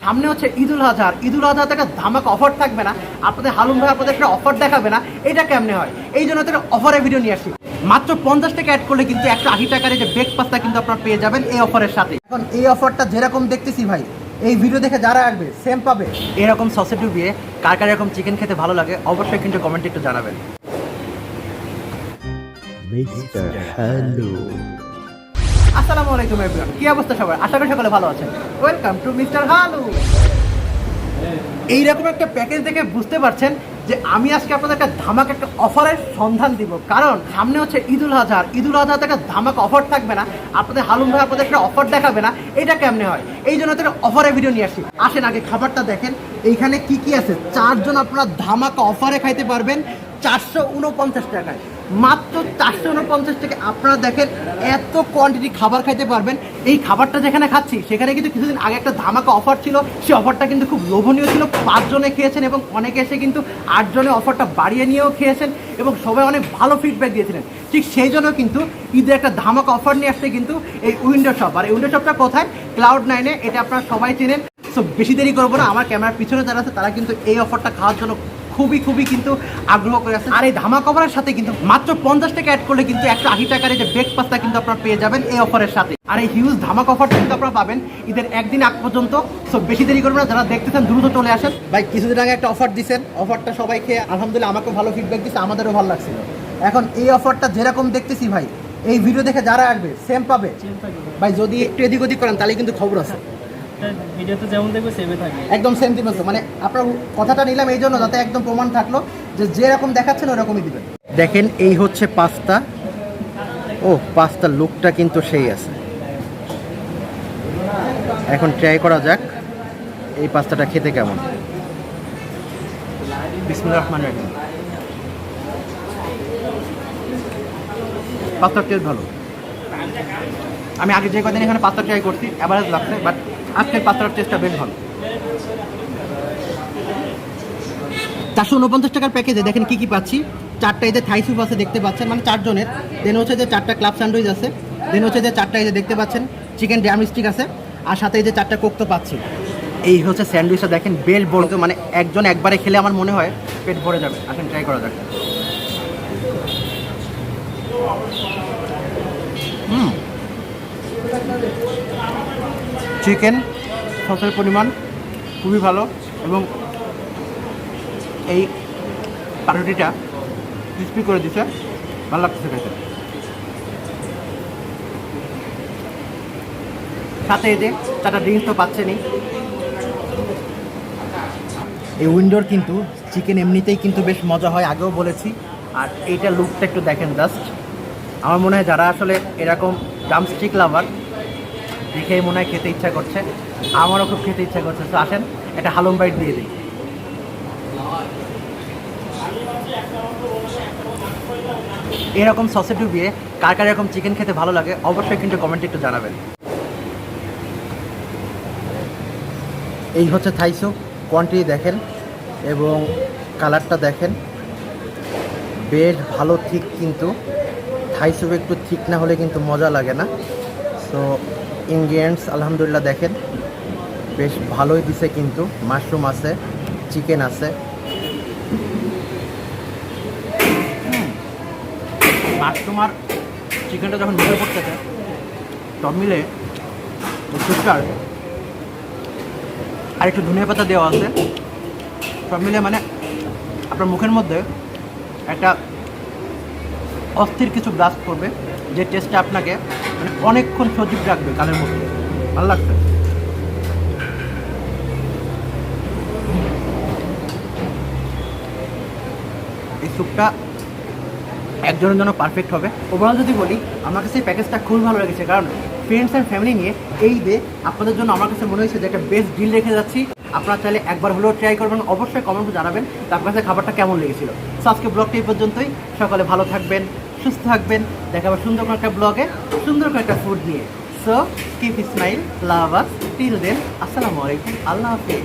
সামনে হচ্ছে ঈদুল আজহা আর ঈদুল আজহা থেকে ধামাক অফার থাকবে না। আপনাদের হালুম ভাই আপনাদের একটা অফার দেখাবে না। এটা কেমনে হয়? এই জন্য তাদের অফারের ভিডিও নিয়ে আসি মাত্র পঞ্চাশ টাকা অ্যাড করলে কিন্তু একশো আশি টাকার এই যে ব্রেকফাস্টটা কিন্তু আপনারা পেয়ে যাবেন এই অফারের সাথে। এখন এই অফারটা যেরকম দেখতেছি ভাই, এই ভিডিও দেখে যারা আসবে সেম পাবে। এরকম সসে ডুবিয়ে কার কার এরকম চিকেন খেতে ভালো লাগে, অবশ্যই কিন্তু কমেন্টে একটু জানাবেন। Mr. Hello. আসসালামু আলাইকুম এভরিওয়ান কি অবস্থা সবার? আশা করি সকলে ভালো আছেন। ওয়েলকাম টু মিস্টার হালু এইরকম একটা প্যাকেজ দেখে বুঝতে পারছেন যে আমি আজকে আপনাদের একটা ধামাকা একটা অফারের সন্ধান দিব। কারণ সামনে হচ্ছে ঈদুল আজহা। আর ঈদুল আজহা থেকে ধামাকা অফার থাকবে না। আপনাদের হালুম ভাই আপনাদের একটা অফার দেখাবে না। এটা কেমনে হয়? এই জন্য তাদের অফারের ভিডিও নিয়ে আসি আসেন আগে খাবারটা দেখেন। এইখানে কি কি আছে? চারজন আপনারা ধামাকা অফারে খাইতে পারবেন চারশো উনপঞ্চাশ টাকায়। মাত্র চারশো উনপঞ্চাশ টাকা। আপনারা দেখেন এত কোয়ান্টিটি খাবার খাইতে পারবেন। এই খাবারটা যেখানে খাচ্ছি, সেখানে কিন্তু কিছুদিন আগে একটা ধামাকা অফার ছিল। সেই অফারটা কিন্তু খুব লোভনীয় ছিল। পাঁচজনে খেয়েছেন এবং অনেকে এসে কিন্তু আটজনে অফারটা বাড়িয়ে নিয়েও খেয়েছেন এবং সবাই অনেক ভালো ফিডব্যাক দিয়েছিলেন। ঠিক সেই জন্য কিন্তু ঈদের একটা ধামাকা অফার নিয়ে আসছে কিন্তু এই উইন্ডো শপ আর এই উইন্ডো শপটা কোথায়? ক্লাউড নাইনে এটা আপনারা সবাই চেনেন। সো বেশি দেরি করব না। আমার ক্যামেরার পিছনে যারা আছে, তারা কিন্তু এই অফারটা খাওয়ার জন্য খুবই খুবই কিন্তু আগ্রহ করে আছে আর এই ধামা কভারের সাথে কিন্তু মাত্র পঞ্চাশ টাকা অ্যাড করলে কিন্তু একশো আশি টাকার এই যে ব্রেকফাস্টটা কিন্তু আপনারা পেয়ে যাবেন এই অফারের সাথে। আর এই হিউজ ধামাকা অফারটা কিন্তু আপনারা পাবেন ঈদের একদিন আগ পর্যন্ত। সো বেশি দেরি করবেন না যারা দেখতেছেন দ্রুত চলে আসেন। ভাই কিছুদিন আগে একটা অফার দিচ্ছেন অফারটা সবাই খেয়ে আলহামদুলিল্লাহ আমাকেও ভালো ফিডব্যাক দিচ্ছে আমাদেরও ভালো লাগছিল। এখন এই অফারটা যেরকম দেখতেছি ভাই এই ভিডিও দেখে যারা আসবে সেম পাবে। ভাই যদি একটু এদিক ওদিক করেন তাহলে কিন্তু খবর আছে। একদম সেন্টিমেন্ট মানে আপনার কথাটা নিলাম এই জন্য যাতে একদম প্রমাণ থাকল যে যেরকম দেখাচ্ছেন ওরকমই দিবেন। দেখেন, এই হচ্ছে পাস্তা ও পাস্তার লুকটা কিন্তু সেই আছে। এখন ট্রাই করা যাক, এই পাস্তাটা খেতে কেমন। বিসমুল্লাহ রহমান রাহিম। পাস্তার টেস্ট ভালো। আমি আগে যে কদিন এখানে পাস্তা ট্রাই করছি অ্যাভারেজ লাগছে বাট আজকের পাস্তার টেস্টটা বেশ ভালো চারশো উনপঞ্চাশ টাকার প্যাকেজে দেখেন কি কি পাচ্ছি। চারটা এদের থাই স্যুপ আছে দেখতে পাচ্ছেন মানে চারজনের। দেন হচ্ছে যে চারটা ক্লাব স্যান্ডউইচ আছে। দেন হচ্ছে যে চারটা এই দেখতে পাচ্ছেন চিকেন ড্যাম স্টিক আছে। আর সাথে এই যে চারটা কোক তো পাচ্ছি। এই হচ্ছে স্যান্ডউইচটা দেখেন, বেল বড় মানে একজন একবারে খেলে আমার মনে হয় পেট ভরে যাবে। আসেন ট্রাই করা যাক। চিকেন, সসের পরিমাণ খুবই ভালো এবং এই পাউরুটিটা ক্রিস্পি করে দিছে, ভালো লাগছে খেতে। সাথে এতে চারটা ড্রিঙ্কস তো পাচ্ছেনই। এই উইন্ডোর কিন্তু চিকেন এমনিতেই কিন্তু বেশ মজা হয়, আগেও বলেছি। আর এইটা লুকটা একটু দেখেন জাস্ট আমার মনে হয় যারা আসলে এরকম ড্রামস্টিক লাভার দেখেই মনে হয় খেতে ইচ্ছা করছে। আমারও খুব খেতে ইচ্ছা করছে। তো আসেন, একটা হালুম বাইট দিয়ে দিই। এরকম সসে ডুবিয়ে কার কার এরকম চিকেন খেতে ভালো লাগে, অবশ্যই কিন্তু কমেন্টে একটু জানাবেন। এই হচ্ছে থাইসো কোয়ান্টিটি দেখেন এবং কালারটা দেখেন। বেশ ভালো ঠিক কিন্তু। থাই স্যুপ একটু ঠিক না হলে কিন্তু মজা লাগে না। সো ইনগ্রিডিয়েন্টস আলহামদুলিল্লাহ, দেখেন। বেশ ভালোই দিছে কিন্তু। মাশরুম আছে, চিকেন আছে। মাশরুম আর চিকেনটা যখন মিলে পড়তেছে সব মিলে স্যুপটার আর একটু ধনিয়া পাতা দেওয়া আছে। সব মিলে মানে আপনার মুখের মধ্যে একটা অস্থির কিছু ব্লাস্ট করবে, যে টেস্টটা আপনাকে মানে অনেকক্ষণ সজীব রাখবে কানের মধ্যে। ভালো লাগছে? এই স্যুপটা একজনের জন্য পারফেক্ট হবে। ওভারঅল যদি বলি, আমার কাছে এই প্যাকেজটা খুবই ভালো লেগেছে, কারণ ফ্রেন্ডস অ্যান্ড ফ্যামিলি নিয়ে এই ডে আপনাদের জন্য আমার কাছে মনে হয়েছে যে একটা বেস্ট ডিল রেখে যাচ্ছি, আপনারা চাইলে একবার হলেও ট্রাই করবেন, অবশ্যই কমেন্টে জানাবেন তার কাছে খাবারটা কেমন লেগেছিল। সো আজকে ব্লগটা এই পর্যন্তই। সকালে ভালো থাকবেন, সুস্থ থাকবেন। দেখা হবে সুন্দর একটা ব্লগে সুন্দর করে একটা ফুড নিয়ে so keep smile love us till then আসসালামু আলাইকুম, আল্লাহ হাফিজ।